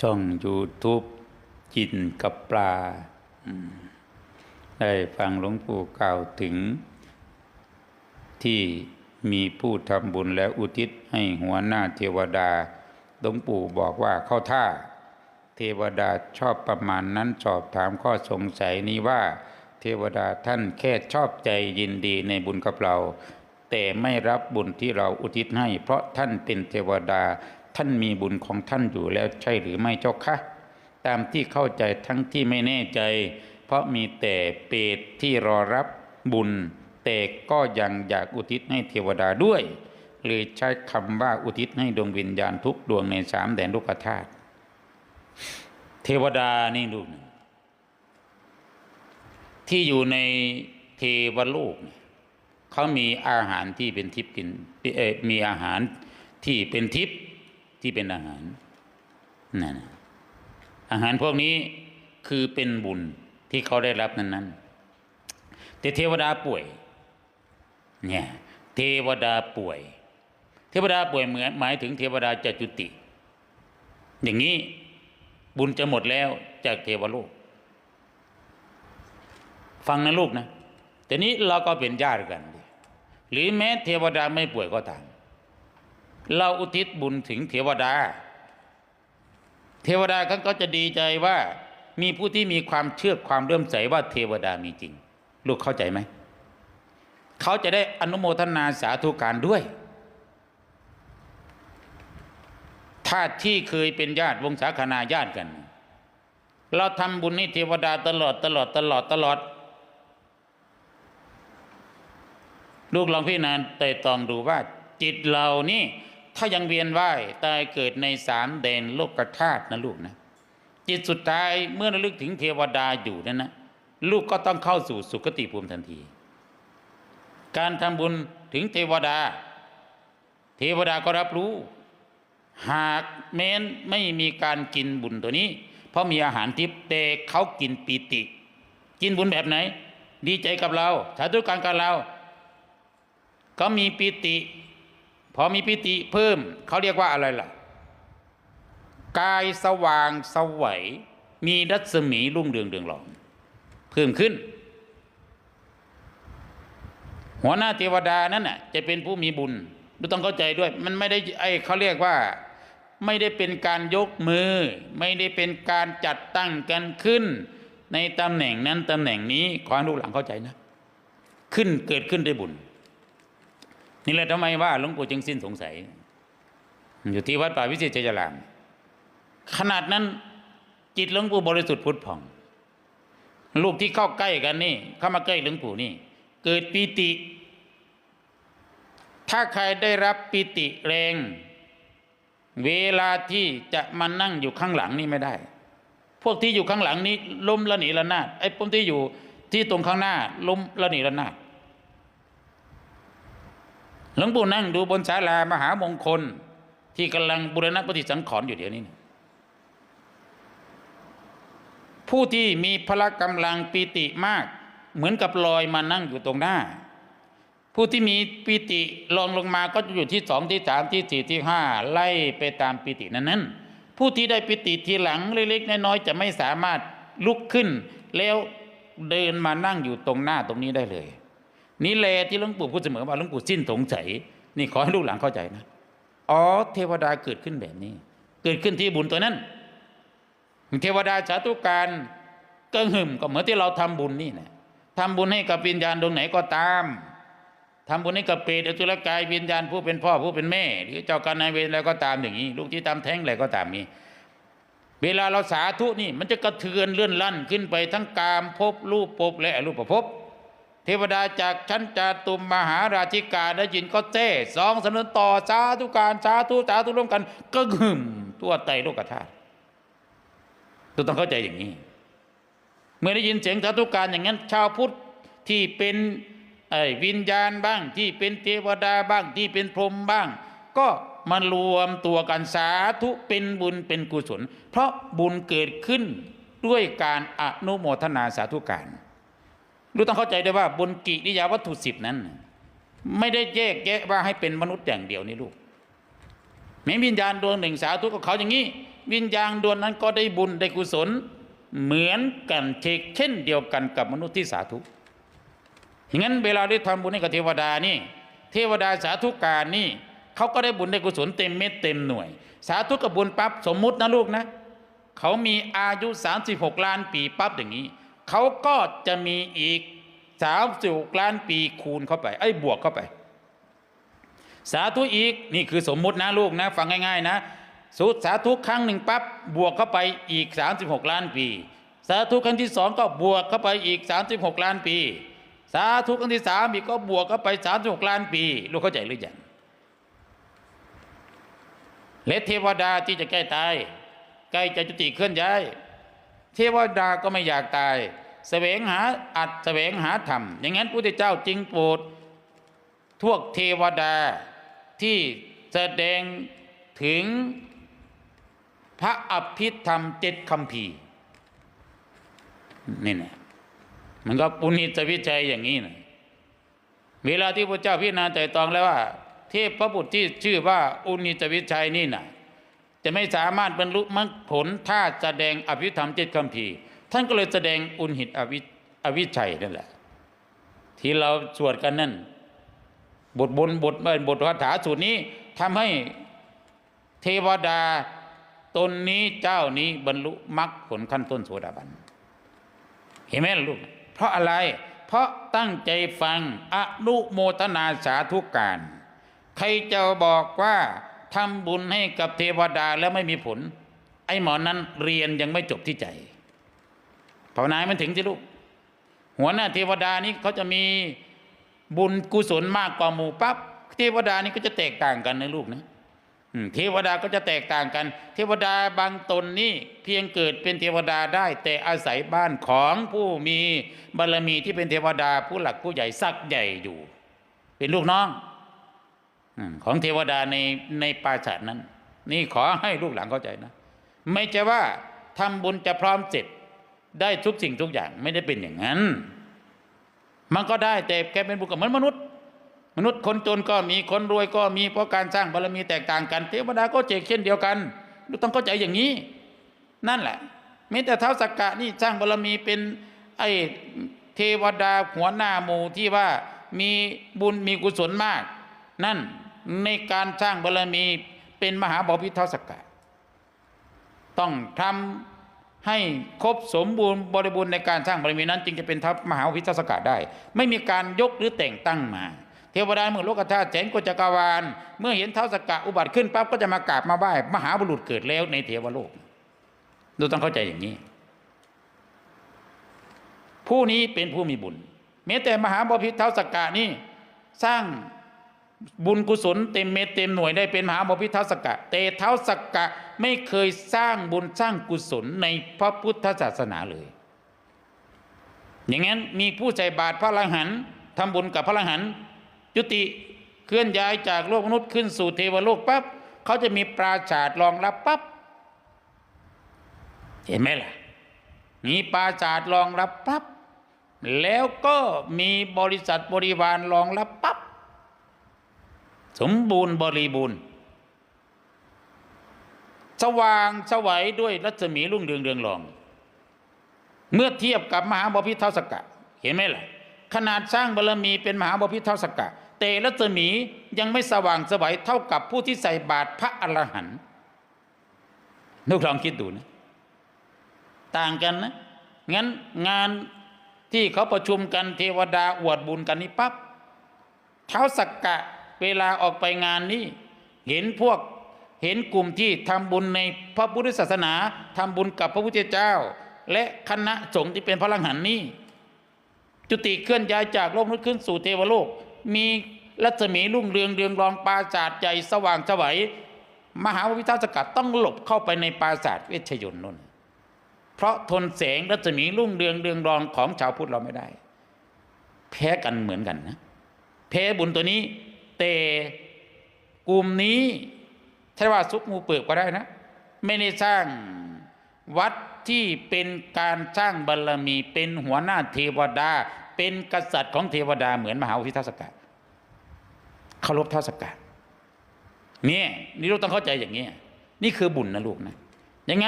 ช่อง YouTube จินกับปลา ได้ฟังหลวงปู่กล่าวถึง ที่มีผู้ทำบุญและอุทิศให้หัวหน้าเทวดาหลวงปู่บอกว่าเข้าท่า เทวดาชอบประมาณนั้นสอบถามข้อสงสัยนี้ว่า เทวดาท่านแค่ชอบใจยินดีในบุญกับเรา แต่ไม่รับบุญที่เราอุทิศให้ เพราะท่านเป็นเทวดา ท่านมีบุญของท่านอยู่แล้วใช่หรือไม่เจ้าคะตามที่เข้าใจทั้งที่ไม่แน่ใจ เพราะมีแต่เปรตที่รอรับบุญ แต่ก็ยังอยากอุทิศให้เทวดาด้วยเลยใช้คำว่าอุทิศให้ดวงวิญญาณทุกดวงในสามแดนโลกธาตุเทวดานี่ลูหนึ่งที่อยู่ในเทวโลกเนี่ยเขามีอาหารที่เป็นทิพย์กินมีอาหารที่เป็นทิพย์ ที่เป็นอาหารนั่นอาหารพวกนี้คือเป็นบุญที่เขาได้รับนั้นนั้นๆแต่เทวดาป่วยเนี่ยเทวดาป่วย เทวดาป่วยเหมือนหมายถึงเทวดาจะจุติ อย่างนี้บุญจะหมดแล้วจากเทวโลก ฟังนะลูกนะแต่นี้เราก็เป็นญาติกันดิหรือแม้เทวดาไม่ป่วยก็ตาม เราอุทิศบุญถึงเทวดา เทวดาเขาก็จะดีใจว่ามีผู้ที่มีความเชื่อความเลื่มใสว่าเทวดามีจริง ลูกเข้าใจไหม เขาจะได้อนุโมทนาสาธุการด้วยถ้าที่เคยเป็นญาติวงศาคณาญาติกัน เราทำบุญให้เทวดาตลอดตลอดตลอดตลอด ลูกลองพิจารณาไต่ตองดูว่าจิตเรานี่ ถ้ายังเวียนว่ายตายเกิดในสามแดนโลกธาตุนะลูกนะ จิตสุดท้ายเมื่อระลึกถึงเทวดาอยู่นั่นนะลูกก็ต้องเข้าสู่สุคติภูมิทันที การทำบุญถึงเทวดา เทวดาก็รับรู้ หากแม้นไม่มีการกินบุญตัวนี้ เพราะมีอาหารทิพย์แต่เขากินปีติ กินบุญแบบไหน ดีใจกับเราสาธุการกับเรา ก็มีปีติ พอมีปิติเพิ่มเขาเรียกว่าอะไรล่ะ กายสว่างสวัยมีรัศมีรุ่งเรืองเรืองรองเพิ่มขึ้น หัวหน้าเทวดานั้นน่ะจะเป็นผู้มีบุญดูต้องเข้าใจด้วย มันไม่ได้ไอ้เขาเรียกว่า ไม่ได้เป็นการยกมือ ไม่ได้เป็นการจัดตั้งกันขึ้น ในตำแหน่งนั้นตำแหน่งนี้ขอให้ลูกหลังเข้าใจนะ ขึ้นเกิดขึ้นด้วยบุญ นี่แหละทำไมว่าหลวงปู่จึงสิ้นสงสัย อยู่ที่วัดป่าวิเศษชัยราม ขนาดนั้นจิตหลวงปู่บริสุทธิ์พุทธผ่อง ลูกที่เข้าใกล้กันนี่ เข้ามาใกล้หลวงปู่นี่ เกิดปีติ ถ้าใครได้รับปีติแรง เวลาที่จะมานั่งอยู่ข้างหลังนี่ไม่ได้ พวกที่อยู่ข้างหลังนี้ล้มละหนีละนาดไอ้พวกที่อยู่ที่ตรงข้างหน้าล้มละหนีละนาด หลวงปู่นั่งดูบนศาลามหามงคล ที่กำลังบุรณะปฏิสังขรณ์อยู่เดี๋ยวนี้ ผู้ที่มีพละกำลังปีติมาก เหมือนกับลอยมานั่งอยู่ตรงหน้า ผู้ที่มีปีติลองลงมาก็จะอยู่ที่สองที่สามที่สี่ที่ห้าไล่ไปตามปีตินั้นนั้นผู้ที่ได้ปีติทีหลังเล็กๆน้อยๆจะไม่สามารถลุกขึ้น แล้วเดินมานั่งอยู่ตรงหน้าตรงนี้ได้เลย นี่แหละที่หลวงปู่พูดเสมอว่าหลวงปู่สิ้นสงสัยนี่ขอให้ลูกหลานเข้าใจนะอ๋อเทวดาเกิดขึ้นแบบนี้ เกิดขึ้นที่บุญตัวนั้น เทวดาสาธุการก็หึมก็เหมือนที่เราทำบุญนี่นะทำบุญให้กับวิญญาณดวงไหนก็ตามทำบุญให้กับเปรตอสุรกายวิญญาณผู้เป็นพ่อผู้เป็นแม่ หรือเจ้ากรรมนายเวรอะไรก็ตามอย่างนี้ ลูกที่ตามแท้งอะไรก็ตามนี้เวลาเราสาธุนี่ มันจะกระเทือนเลื่อนลั่นขึ้นไปทั้งกามภพรูปภพและอรูปภพ เทวดาจากชั้นจาตุมมหาราชิกาได้ยินก็เจ้สองสนุนต่อสาธุการสาธุสาธุร่วมกัน ก็หึมตัวไตโลกธาตุตัวต้องเข้าใจอย่างนี้ เมื่อได้ยินเสียงสาธุการอย่างนั้น ชาวพุทธที่เป็นวิญญาณบ้าง ที่เป็นเทวดาบ้างที่เป็นพรหมบ้าง ก็มารวมตัวกันสาธุเป็นบุญเป็นกุศล เพราะบุญเกิดขึ้นด้วยการอนุโมทนาสาธุการ รู้ต้องเข้าใจด้วยว่าบนกิริยาวัตถุสิบนั้น ไม่ได้แยกแยะว่าให้เป็นมนุษย์อย่างเดียวนี่ลูกแม้วิญญาณดวงหนึ่งสาธุกับเขาอย่างนี้ วิญญาณดวงนั้นก็ได้บุญได้กุศล เหมือนกันเช่นเดียวกันกับมนุษย์ที่สาธุอย่างนั้นเวลาได้ทำบุญให้กับเทวดานี่ เทวดาสาธุการนี่เขาก็ได้บุญได้กุศลเต็มเม็ดเต็มหน่วย สาธุกับบุญปั๊บสมมุตินะลูกนะ เขามีอายุ 36 ล้านปีปั๊บอย่างนี้ เขาก็จะมีอีก36ล้านปีคูณเข้าไปไอ้บวกเข้าไป สาธุอีกนี่คือสมมุตินะลูกนะฟังง่าย ๆ นะสุสาธุครั้งหนึ่งปั๊บบวกเข้าไปอีก 36 ล้านปี สาธุครั้งที่สองก็บวกเข้าไปอีก 36 ล้านปี สาธุครั้งที่สามอีกก็บวกเข้าไป 36 ล้านปี ลูกเข้าใจหรือยังและเทวดาที่จะใกล้ตายใกล้จะจุติเคลื่อนย้าย เทวดาก็ไม่อยากตายแสวงหาอัดแสวงหาธรรม อย่างนั้นพระพุทธเจ้าจึงโปรดพวกเทวดาที่แสดงถึงพระอภิธรรมเจ็ดคำพีนี่นะมันก็ปุณิจวิจัยอย่างนี้นะเวลาที่พระเจ้าพิจารณาใจตองแล้วว่า เทพพระบุตรที่ชื่อว่าอุณิจวิจัยนี่นะ จะไม่สามารถบรรลุมรรคผลถ้าแสดงอภิธรรมเจ็ดคำพีท่านก็เลยแสดงอุณหิตอวิอวิชัยนั่นแหละ ที่เราสวดกันนั่น บทบนบทบทคาถาสูตรนี้ทำให้เทวดาตนนี้เจ้านี้บรรลุมรรคผลขั้นต้นโสดาบัน เห็นไหมลูก เพราะอะไร เพราะตั้งใจฟังอนุโมทนาสาธุการ ใครจะบอกว่า ทำบุญให้กับเทวดาแล้วไม่มีผล ไอ้หมอนั้นเรียนยังไม่จบที่ใจภาวนาให้มันถึงที่ลูก หัวหน้าเทวดานี้เขาจะมีบุญกุศลมากกว่าหมู่ปั๊บเทวดานี่ก็จะแตกต่างกันนะลูกนะเทวดาก็จะแตกต่างกัน เทวดาบางตนนี่เพียงเกิดเป็นเทวดาได้ แต่อาศัยบ้านของผู้มีบารมีที่เป็นเทวดาผู้หลักผู้ใหญ่สักใหญ่อยู่ เป็นลูกน้อง ของเทวดาในในปราชาตินั้น นี่ขอให้ลูกหลานเข้าใจนะ ไม่ใช่ว่าทำบุญจะพร้อมเสร็จได้ทุกสิ่งทุกอย่างไม่ได้เป็นอย่างนั้น มันก็ได้แต่แกเป็นบุคคลเหมือนมนุษย์ มนุษย์คนจนก็มีคนรวยก็มีเพราะการสร้างบารมีแตกต่างกัน เทวดาก็เจกเช่นเดียวกันต้องเข้าใจอย่างนี้ นั่นแหละมีแต่เท้าสักกะนี่สร้างบารมีเป็นไอ้เทวดาหัวหน้าหมู่ที่ว่ามีบุญมีกุศลมาก นั่น ในการสร้างบารมีเป็นมหาบพิท้าสักะต้องทำให้ครบสมบูรณ์บริบูรณ์ในการสร้างบารมีนั้น จึงจะเป็นทัพมหาวิทยาสกัดได้ ไม่มีการยกหรือแต่งตั้งมา เทวดาเมื่อโลกธาตุแสนกจักรวาล เมื่อเห็นเท้าสกะอุบัติขึ้นปั๊บก็จะมากราบมาไหว้มหาบุรุษเกิดแล้วในเทวโลกดูต้องเข้าใจอย่างนี้ ผู้นี้เป็นผู้มีบุญแม้แต่มหาบพิตรเท้าสกกะนี่สร้าง บุญกุศลเต็มเม็ดเต็มหน่วยได้เป็นมหาบพิท้าสกะแต่เท้าสกกะไม่เคยสร้างบุญสร้างกุศลในพระพุทธศาสนาเลย อย่างนั้นมีผู้ใจบาตรพระอรหันทำบุญกับพระอรหันต์จุติเคลื่อนย้ายจากโลกมนุษย์ขึ้นสู่เทวโลกปั๊บเขาจะมีปราชาดรองรับปั๊บเห็นไหมล่ะมีปราชาดรองรับปั๊บแล้วก็มีบริษัทบริวารรองรับปั๊บ สมบูรณ์บริบูรณ์ สว่างสวัยด้วยรัศมีรุ่งเรืองเรืองรอง เมื่อเทียบกับมหาบพิตรเท้าสกะ เห็นไหมล่ะ ขนาดสร้างบารมีเป็นมหาบพิตรเท้าสกะ แต่รัศมียังไม่สว่างสวัยเท่ากับผู้ที่ใส่บาตรพระอรหันต์นุกลองคิดดูนะ ต่างกันนะ งั้นงานที่เขาประชุมกันเทวดาอวดบุญกันนี่ปั๊บเท้าสักกะ เวลาออกไปงานนี้เห็นพวกเห็นกลุ่มที่ทำบุญในพระพุทธศาสนาทำบุญกับพระพุทธเจ้า และคณะสงฆ์ที่เป็นพระลังหันนี้ จุติเคลื่อนย้ายจากโลกนู้นขึ้นสู่เทวโลก มีรัศมีรุ่งเรืองเรืองรองปราศาสตร์ใหญ่สว่างสวัยมหาวิทยาสกัดต้องหลบเข้าไปในปราศาสตร์เวชยนต์นนเพราะทนแสงรัศมีรุ่งเรืองเรืองรองของชาวพุทธเราไม่ได้ แพ้กันเหมือนกันนะแพ้บุญตัวนี้ แต่กลุ่มนี้ใช่ว่าซุกมูเปิบก็ได้นะ ไม่ได้สร้างวัดที่เป็นการสร้างบารรมี เป็นหัวหน้าเทวดา เป็นกษัตริย์ของเทวดาเหมือนมหาวิทยาสกัดเคารพเท้าสกัดเนี่ยนี่เราต้องเข้าใจอย่างนี้นี่คือบุญนะลูกนะอย่างงั้น